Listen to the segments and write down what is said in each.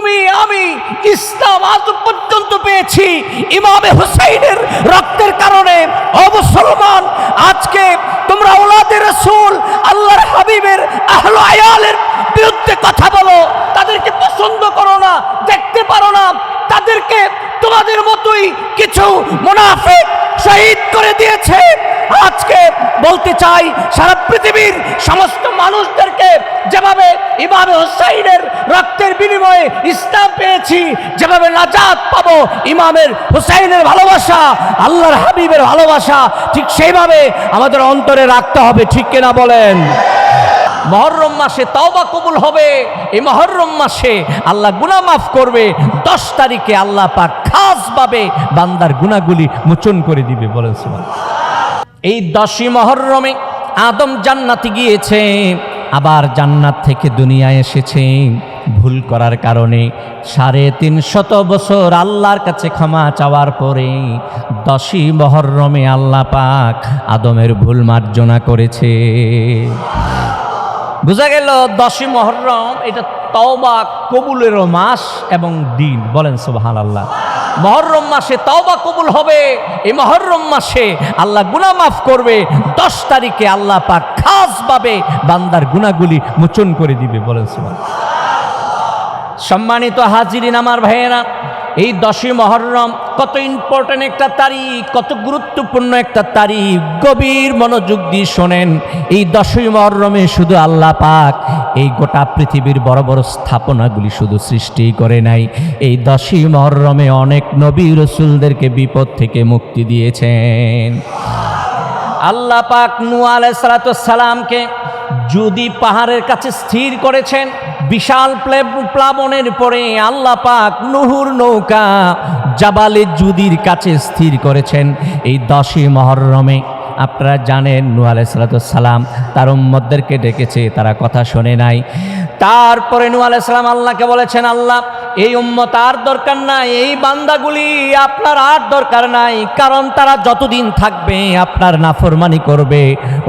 তুমি, আমি ইসলাম আজ পর্যন্ত পেয়েছি। ইমামে হুসাইনের রক্তের কারণে। অবসলমান আজকে তোমরা ওলাদের রসুল, আল্লাহর হাবিবের আহল আয়ালের বিরুদ্ধে কথা বলো। তাদেরকে পছন্দ করো না, দেখতে পারো না। তাদেরকে তোমাদের মতোই কিছু মুনাফিক শহীদ করে দিয়েছে। আজকে বলতে চাই, সারা পৃথিবীর সমস্ত মানুষদেরকে যেভাবে ইমাম হুসাইনের রক্তের বিনিময়ে ইসলাম পেয়েছি, যেভাবে নাজাত পাবো, ইমামের হুসাইনের ভালোবাসা, আল্লাহর হাবিবের ভালোবাসা, ঠিক সেইভাবে আমাদের অন্তরে রাখতে হবে, ঠিক কিনা বলেন? মহরম মাসে তওবা কবুল হবে, এই মহরম মাসে আল্লাহ গুনাহ মাফ করবে, দশ তারিখে আল্লাহ পাক খাসভাবে বান্দার গুনাহগুলি মোচন করে দিবে সুবহান এই দশী মহরমে আদম জান্নাতে গিয়েছে, আবার জান্নাত থেকে দুনিয়ায় এসেছে। ভুল করার কারণে সাড়ে তিন শত বছর আল্লাহর কাছে ক্ষমা চাওয়ার পরে দশই মহরমে আল্লাহ পাক আদমের ভুল মার্জনা করেছে। বোঝা গেল দশই মহরম, এটা তওবা কবুলেরও মাস এবং দিন। বলেন সুবাহান আল্লাহ মহরম মাসে তওবা কবুল হবে, এই মহরম মাসে আল্লাহ গুনাহ মাফ করবে, দশ তারিখে আল্লাহ পাক খাসভাবে বান্দার গুনাহগুলি মোচন করে দিবে। বলেন সুবাহ সম্মানিত হাজিরিন, আমার ভাইয়েরা এই দশই মহরম কত ইম্পর্টেন্ট একটা তারিখ, কত গুরুত্বপূর্ণ একটা তারিখ। গভীর মনোযোগ দিয়ে শোনেন, এই দশই মহরমে শুধু আল্লাহ পাক, এই গোটা পৃথিবীর বড় বড় স্থাপনাগুলি শুধু সৃষ্টি করে নাই। এই দশই মহরমে অনেক নবী রসুলদেরকে বিপদ থেকে মুক্তি দিয়েছেন। আল্লাহ পাক নু সালামকে যদি পাহাড়ের কাছে স্থির করেছেন, বিশাল প্লে- প্লাবনের পরে আল্লাহ পাক নুহুর নৌকা জাবালে জুদির কাছে স্থির করেছেন এই দশই মহরমে। আপনারা জানেন নু সালাম তার উম্মদদেরকে ডেকেছে, তারা কথা শোনে নাই। তারপরে নু আলাইসালাম আল্লাহকে বলেছেন, আল্লাহ এই উম্মত আর দরকার নাই, এই বান্দাগুলি আপনার আর দরকার নাই, কারণ তারা যতদিন থাকবে আপনার নাফরমানি করবে।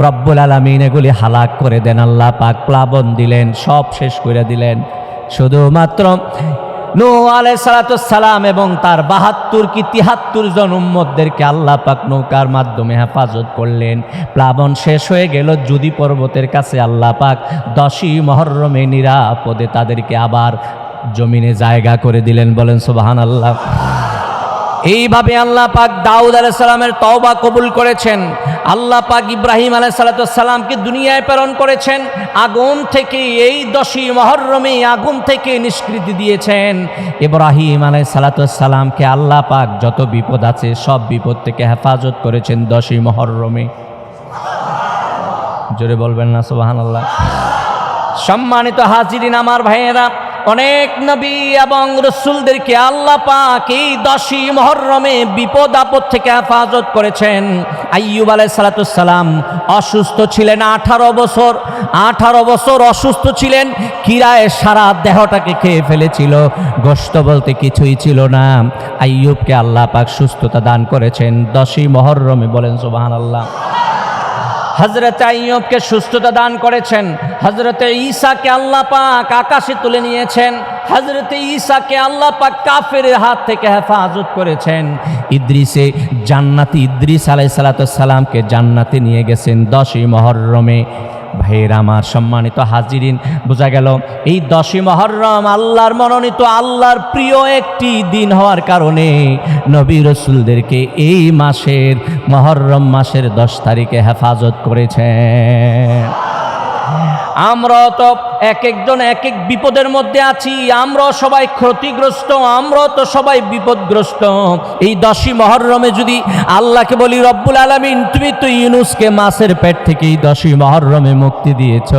রব্বুল আলমিন এগুলি হালাক করে দেন, আল্লাহ পাক প্লাবন দিলেন, সব শেষ করে দিলেন। শুধুমাত্র নূ আলাই সালাম এবং তার বাহাত্তর কি তিহাত্তর জন উম্মতদেরকে আল্লাহ পাক নৌকার মাধ্যমে হেফাজত করলেন। প্লাবন শেষ হয়ে গেল, যদি পর্বতের কাছে আল্লাহ পাক দশই মহরমে নিরাপদে তাদেরকে আবার জমিনে জায়গা করে দিলেন, বলেন সোবাহান আল্লাহ এইভাবে আল্লাহ পাক দাউদ আলাহ সালামের তওবা কবুল করেছেন। আল্লাহ পাক ইব্রাহিম আলাহ সালাতামকে দুনিয়ায় প্রেরণ করেছেন। আগুন থেকে এই দশই মহরমে আগুন থেকে নিষ্কৃতি দিয়েছেন। ইব্রাহিম আলাহ সালাতামকে আল্লাহ পাক যত বিপদ আছে, সব বিপদ থেকে হেফাজত করেছেন দশই মহরমে। জোরে বলবেন না সোবাহান আল্লাহ সম্মানিত হাজিরিন, আমার ভাইয়েরা অনেক নবী এবং রসুলদেরকে আল্লাহ পাক এই দশই মহরমে বিপদ আপদ থেকে হেফাজত করেছেন। আইয়ুব আলাই সালাতাম অসুস্থ ছিলেন আঠারো বছর। আঠারো বছর অসুস্থ ছিলেন, কিরায় সারা দেহটাকে খেয়ে ফেলেছিল। গোস্ত বলতে কিছুই ছিল না। আইয়ুবকে আল্লাহ পাক সুস্থতা দান করেছেন। দশই মহরমে বলেন সুবাহান আল্লাহ হজরত আইয়বকে সুস্থতা দান করেছেন হজরতে ঈসাকে আল্লাহ পাক আকাশে তুলে নিয়েছেন হজরতে ঈসাকে আল্লাহ পাক কাফের হাত থেকে হেফাজত করেছেন। ইদ্রিসে জান্নাতি, ইদ্রিস আলাই সালাতামকে জান্নাতে নিয়ে গেছেন দশই মহরমে। ভাইয়ের আমার সম্মানিত হাজিরিন, বোঝা গেল এই দশই মহরম আল্লাহর মনোনীত, আল্লাহর প্রিয় একটি দিন হওয়ার কারণে নবী রসুলদেরকে এই মাসের মহরম মাসের দশ তারিখে হেফাজত করেছেন। আমরা তো এক একজন এক এক বিপদের মধ্যে আছি, আমরা সবাই ক্ষতিগ্রস্ত, আমরা তো সবাই বিপদগ্রস্ত। এই দশই মহরমে যদি আল্লাহকে বলি, রব্বুল আলমিন, তুমি তো ইউনুসকে মাসের পেট থেকে এই দশই মহরমে মুক্তি দিয়েছ।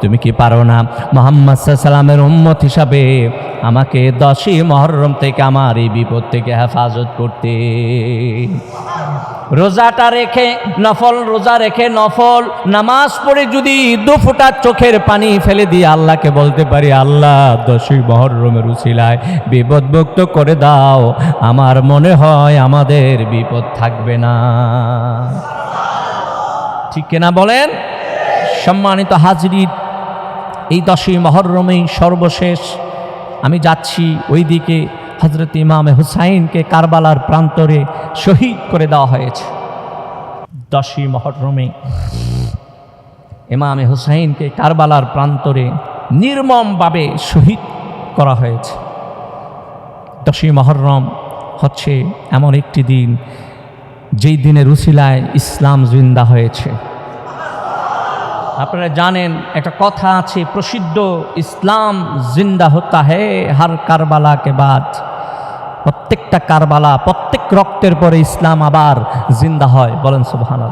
তুমি কি পারো না? মোহাম্মদ সাল্লামের উম্মত হিসাবে আমাকে দশই মহরম থেকে আমার এই বিপদ থেকে হেফাজত করতে। রোজাটা রেখে, নফল, রোজা রেখে, নফল, নামাজ পড়ে যদি দু ফোঁটা চোখের পানি ফেলে দিয়ে আল্লাহকে বলতে পারি, আল্লাহ, দশই মহরমের উচিলায় বিপদমুক্ত করে দাও। আমার মনে হয় আমাদের বিপদ থাকবে না। ঠিক কিনা বলেন? সম্মানিত হাজরির এই দশই মহরমেই সর্বশেষ আমি যাচ্ছি ওই দিকে হজরত ইমামে হুসাইনকে কারবালার প্রান্তরে শহীদ করে দেওয়া হয়েছে। দশই মহরমে ইমামে হুসাইনকে কারবালার প্রান্তরে নির্মমভাবে শহীদ করা হয়েছে। দশই মহরম হচ্ছে এমন একটি দিন, যেই দিনের উসিলায় ইসলাম জিন্দা হয়েছে। আপনারা জানেন, একটা কথা আছে, প্রসিদ্ধ ইসলাম জিন্দা হতা হে, হার কারবালাকে বাদ। প্রত্যেকটা কারবালা, প্রত্যেক রক্তের পরে ইসলাম আবার জিন্দা হয়। বলেন সুবহান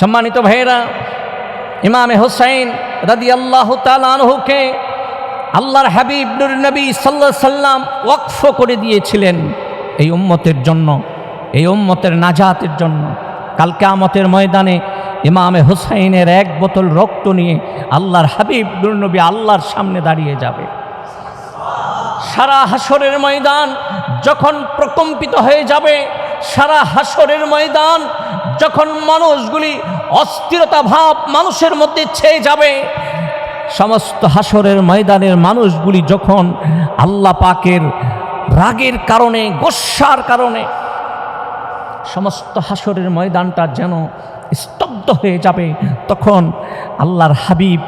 সম্মানিত ভাইয়েরা, ইমামে হোসাইন রাদি আল্লাহ তালহুকে আল্লাহর হাবিব নুর নবী সাল্লাহ সাল্লাম ওয়াকফ করে দিয়েছিলেন এই উম্মতের জন্য, এই উম্মতের নাজাতের জন্য। কালকে আমতের ময়দানে ইমামে হোসাইনের এক বোতল রক্ত নিয়ে আল্লাহর হাবিব নুর নবী আল্লাহর সামনে দাঁড়িয়ে যাবে। সারা হাসরের ময়দান যখন প্রকম্পিত হয়ে যাবে, সারা হাসরের ময়দান যখন মানুষগুলি অস্থিরতা ভাব মানুষের মধ্যে ছেয়ে যাবে, সমস্ত হাসরের ময়দানের মানুষগুলি যখন আল্লাহ পাকের রাগের কারণে গোস্বার কারণে সমস্ত হাসরের ময়দানটা যেন স্তব্ধ হয়ে যাবে, তখন আল্লাহর হাবিব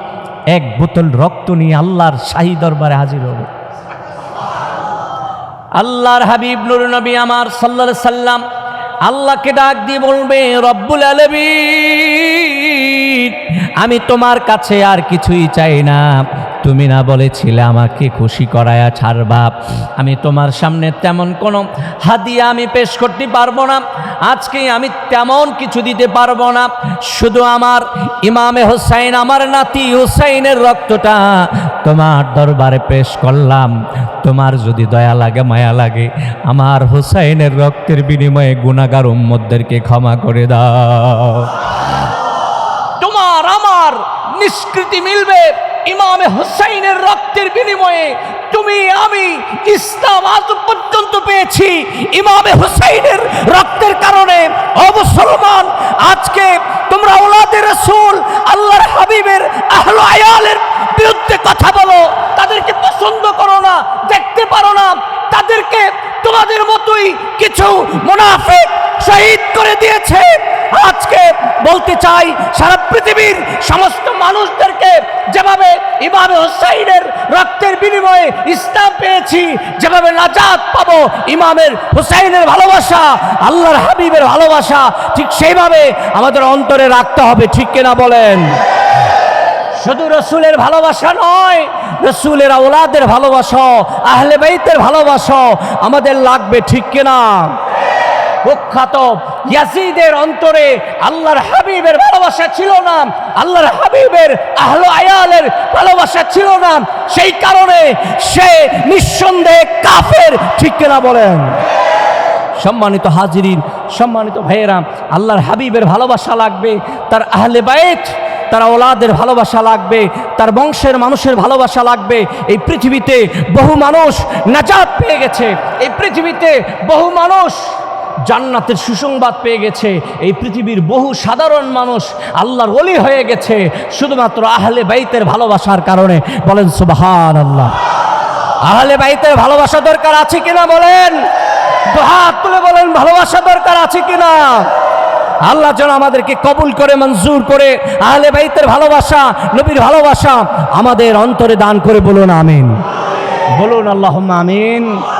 এক বোতল রক্ত নিয়ে আল্লাহর শাহী দরবারে হাজির হবে। আল্লাহর হাবিব নুর নবী আমার সাল্লা সাল্লাম আল্লাহকে ডাক দিয়ে বলবে, রব্বুল আলবী আমি তোমার কাছে আর কিছুই চাই না। তুমি না বলেছিলে আমাকে খুশি করায়া ছাড়বা। আমি তোমার সামনে তেমন কোনো হাদিয়া আমি পেশ করতে পারব না। আজকে আমি তেমন কিছু দিতে পারব না। শুধু আমার ইমামে হোসাইন, আমার নাতি হোসাইনের রক্তটা তোমার দরবারে পেশ করলাম। তোমার যদি দয়া লাগে, মায়া লাগে, আমার হোসাইনের রক্তের বিনিময়ে গুণাগার উম্মদদেরকে ক্ষমা করে দাও। তোমার, আমার নিষ্কৃতি মিলবে। ইমামে হুসাইনের রক্তের বিনিময়ে তুমি, আমি ইসলাম আজ পর্যন্ত পেয়েছি। ইমামে হুসাইনের রক্তের কারণে অবসলমান আজকে তোমরা ওলাদের রসুল, আল্লাহর হাবিবের আহল আয়ালের বিরুদ্ধে কথা বলো। তাদেরকে পছন্দ করো না, দেখতে পারো না। তাদেরকে তোমাদের মতোই কিছু মুনাফিক শহীদ করে দিয়েছে। বলতে চাই, সারা পৃথিবীর সমস্ত মানুষদেরকে যেভাবে ইমামে হুসাইনের রক্তের বিনিময়ে ইসলাম পেয়েছি, যেভাবে নাজাত পাবো, ইমামের হুসাইনের ভালোবাসা, আল্লাহর হাবিবের ভালোবাসা, ঠিক সেইভাবে আমাদের অন্তরে রাখতে হবে, ঠিক কিনা বলেন? শুধু রসুলের ভালোবাসা নয়, রসুলের আওলাদের ভালোবাসা, আহলে বাইতের ভালোবাসা আমাদের লাগবে, ঠিক কিনা? কুখ্যাত ইয়াসিদের অন্তরে আল্লাহর হাবিবের ভালোবাসা ছিল না, আল্লাহর হাবিবের আহলো আয়ালের ভালোবাসা ছিল না। সেই কারণে সে নিঃসন্দেহে কাফের, ঠিক কিনা বলেন? সম্মানিত হাজিরিন, সম্মানিত ভাইয়েরা, আল্লাহর হাবিবের ভালোবাসা লাগবে, তার আহলে বাইত, তার ওলাদের ভালোবাসা লাগবে, তার বংশের মানুষের ভালোবাসা লাগবে। এই পৃথিবীতে বহু মানুষ নাজাত পেয়ে গেছে, এই পৃথিবীতে বহু মানুষ জান্নাতের সুসংবাদ পেয়ে গেছে। এই পৃথিবীর বহু সাধারণ মানুষ আল্লাহর ওলি হয়ে গেছে, শুধুমাত্র আহলে বাইতের ভালোবাসার কারণে। বলেন সুবাহান আল্লাহ আহলে বাইতের ভালোবাসা দরকার আছে কিনা বলেন? হাত তুলে বলেন, ভালোবাসা দরকার আছে কিনা? আল্লাহ যেন আমাদেরকে কবুল করে, মঞ্জুর করে, আহলে বাইতের ভালোবাসা, নবীর ভালোবাসা আমাদের অন্তরে দান করে বলুন, আমিন। বলুন আল্লাহ আমিন।